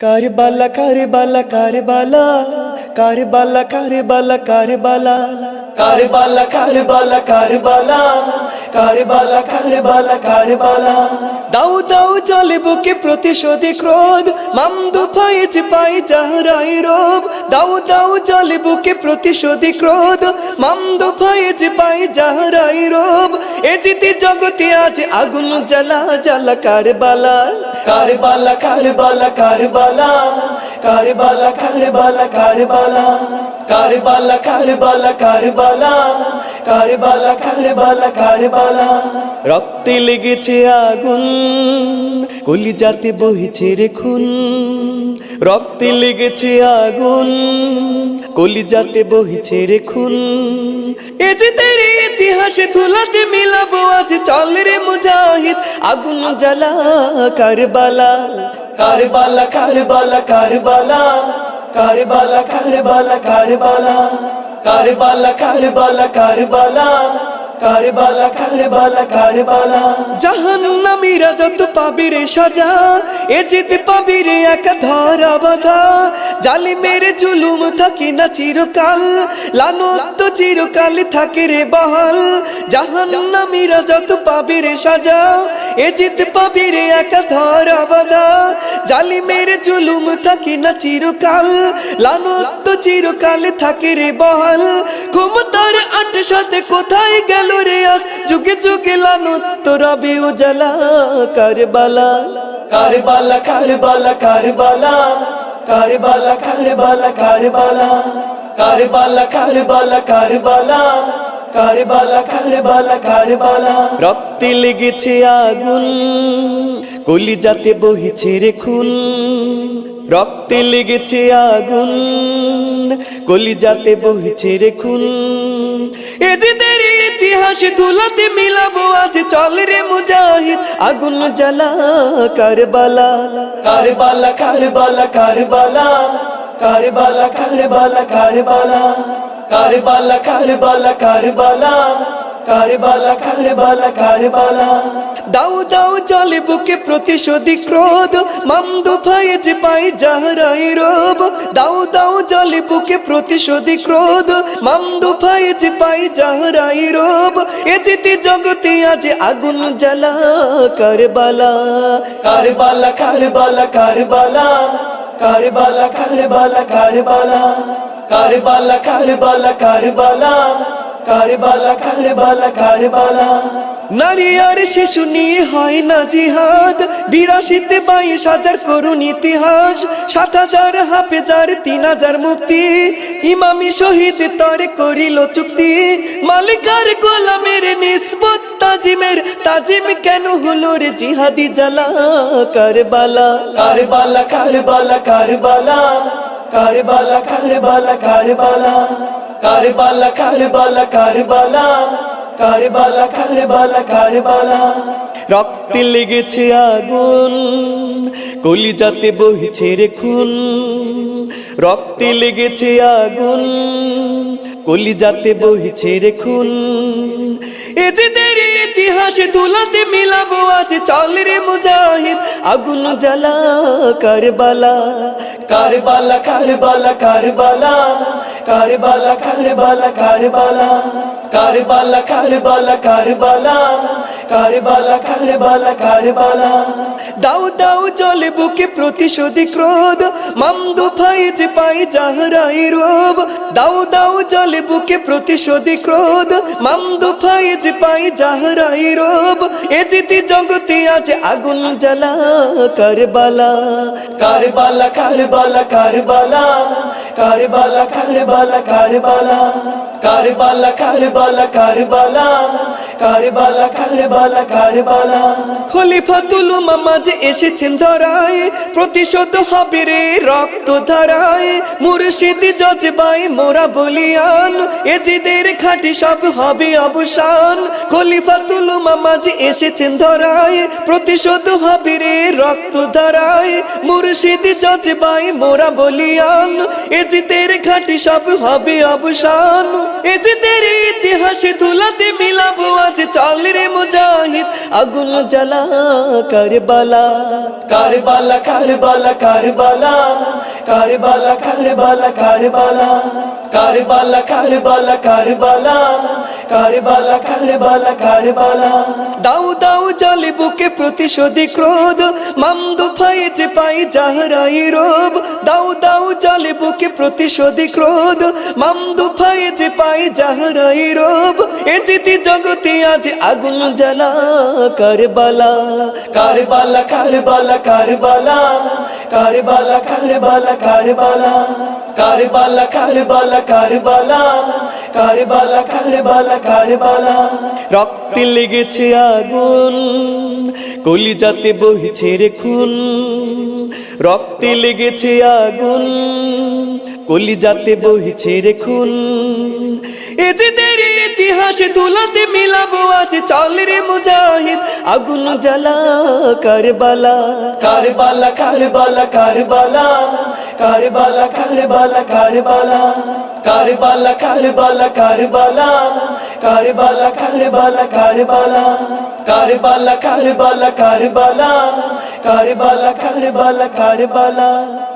কারবালা কারবালা কারবালা কারবালা কারবালা কারবালা কারবালা কারবালা কারবালা কারবালা কারবালা কারবালা দাও দাও চলে বুকে প্রতিশোধে ক্রোধ মামদু ফাইজ পাই যাহারাই রোব দাও দাও চলে বুকে প্রতিশোধে ক্রোধ মামদু ফাইজ পাই যাহারাই রোব এ জিতি জগতে আজ আগুন জ্বালা জ্বালা কারবালা। কারবালা কারবালা কারবালা। কারবালা কারবালা কারবালা। কারবালা কারবালা কারবালা। কারবালা কারবালা কারবালা। রক্তে লেগেছে আগুন কলি যাতে বহিছে রে খুন। রক্তে লেগেছে আগুন কলি যাতে বহিছে রে খুন। এ ইতিহাসে তুলাতে মিলাবো আজ, চল রে মুজাহিদ, আগুন জ্বালা, কারবালা। কারবালা কারবালা কারবালা। কারবালা কারবালা কারবালা। কারবালা কারবালা কারবালা। কারবালা কারবালা কারবালা। জাহান্নামীরা যত পাবি রে সাজা, এ জিত পাবি রে একা ধরা বাধা। জালিমের জুলুম থাকে না চিরকাল, লানত চিরকাল থাকে রে বহাল। জাহান্নামীরা যত পাবি রে সাজা, এ জিত পাবি রে একা ধরা বাধা। জালিমের জুলুম থাকে না চিরকাল, লানত চিরকাল থাকে রে বহাল। ক্ষমতার আট সাথে কোথায় গেল রে আজ? যুগে যুগে লানত রবি উজালা, কারবালা। কারবালা কারবালা কারবালা। কারবালা কারবালা কারবালা। কারবালা কারবালা কারবালা। কারবালা কারবালা কারবালা। রক্তে লেগেছে আগুন কলি যাতে বহিছে রে খুন। রক্তে লেগেছে আগুন কলি যাতে বহিছে রে খুন। এ যে তেরে ইতিহাসে তুলাতে মিলাবো আজ। চল রে মুজাহিদ, আগুন জ্বালা, কারবালা। কারবালা কারবালা কারবালা। কারবালা কারবালা কারবালা। কারবালা কারবালা কারবালা। কারবালা কারবালা কারবালা। দাও দাও চলে বুকে প্রতিশোধী ক্রোধ। মামদু ফায়েজ পাই যাহারাই রোব। দাও দাও চলে বুকে প্রতিশোধী ক্রোধ। মামদু ফায়েজ পাই যাহারাই রোব। এ জিতি জগতে আজ আগুন জ্বালা। কারবালা কারবালা কারবালা কারবালা। কারবালা কারবালা কারবালা। কারবালা কারবালা কারবালা। কারবালা কারবালা কারবালা। নারী আর শিশু নিয়ে হয় না জিহাদ। বিরাশিতে বাইশ হাজার করুন ইতিহাস, সাত হাজার হাফেজার, তিন হাজার মুক্তি। ইমামি শহীদ তরে করিল চুক্তি। মালিকার গোলামের নিসবত তাজিমের, তাজিম কেন হলো রে জিহাদি জ্বালা কারবালা। কারবালা কারবালা কারবালা। কারবালা কারবালা কারবালা। কারবালা কারবালা কারবালা কারবালা কারবালা কারবালা। রক্তে লেগেছে আগুন কলি যাতে বহিছে রে খুন। রক্তে লেগেছে আগুন কলি যাতে বহিছে রে খুন। এ যে দেরি ইতিহাসে তুলাতে মিলাবো আজ, চল রে মুজাহিদ, আগুন জ্বালা, কারবালা। কারবালা কারবালা কারবালা কারবালা কারবালা কারবালা কারবালা কারবালা কারবালা। কারবালা কারবালা কারবালা। দাও দাও চলে বুকে প্রতিশোধী, ক্রোধ। মামদু ফাইজ পাই যাহারাই রোব। দাও দাও চলে বুকে প্রতিশোধী, ক্রোধ। মামদু ফাইজ পাই যাহারাই রোব। এ জিতি জগতে আজ আগুন জ্বালা, কারবালা। কারবালা কারবালা কারবালা। কারবালা কারবালা কারবালা। কারবালা কারবালা কারবালা। কারবালা কারবালা কারবালা। খলিফাতুল মামাজ এসেছেন ধরায়, প্রতিশোধ হবে রে রক্ত ধারায়। মুর্শিদ জজবাই, মোরা বলিয়ান, এজিদের খাটি সব হবে অবসান। খলিফাতুল মামাজ এসেছেন ধরায়, প্রতিশোধ হবে রে রক্ত ধারায়। মুর্শিদ জজবাই, মোরা বলিয়ান, এজিদের খাটি সব হবে অবসান। এজিদের ইতিহাসে তুলাতে মিলাবো আজ চল মুজাহিদ, আগুন জ্বালা, কারবালা। কারবালা কারবালা কারবালা। কারবালা কারবালা কারবালা। কারবালা কারবালা কারবালা। কারবালা কারবালা কারবালা। দাও দাও জলে বুকে প্রতিশোধী ক্রোধ। মামদু ফাইজে পাই যাহরাই রোব দাও দাও জলে বুকে প্রতিশোধী ক্রোধ। মামদু ফাইজে পাই যাহরাই রোব এ জিতি জগতে আজ আগুন জ্বালা। কারবালা কারবালা কারবালা কারবালা। কারবালা কারবালা কারবালা। কারবালা কারবালা কারবালা। কারবালা কারবালা কারবালা। রক্তে লেগেছে আগুন, কলিজাতে বহিছে রে খুন। রক্তে লেগেছে আগুন, কলিজাতে বহিছে রে খুন। এ যে দেরি ইতিহাসে তুলাতে মিলাবো আজ, চল রে মুজাহিদ, আগুন জ্বালা, কারবালা। কারবালা কারবালা কারবালা। কারবালা কারবালা কারবালা। কারবালা কারবালা কারবালা। কারবালা কারবালা কারবালা। কারবালা কারবালা কারবালা। কারবালা কারবালা কারবালা।